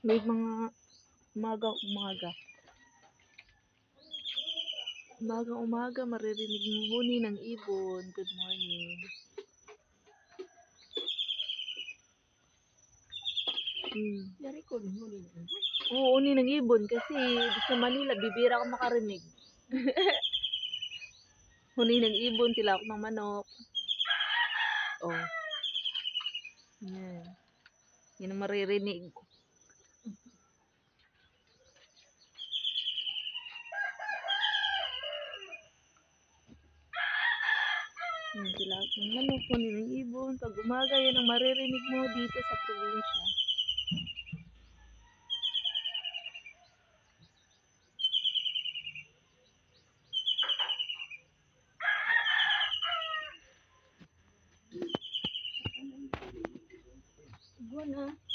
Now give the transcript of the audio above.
May mga umaga-umaga. Umaga-umaga, maririnig mo huni ng ibon. Good morning. Hmm. Yari ko rin huli na. Oo, uni ng ibon kasi sa Manila, bibira ka makarinig. huni ng ibon, tilawak ng manok. Oh. Yan. Yan ang maririnig. Yan, tilawak ng manok, huni ng ibon. Pag umaga, yan ang maririnig mo dito sa probinsya. Ha.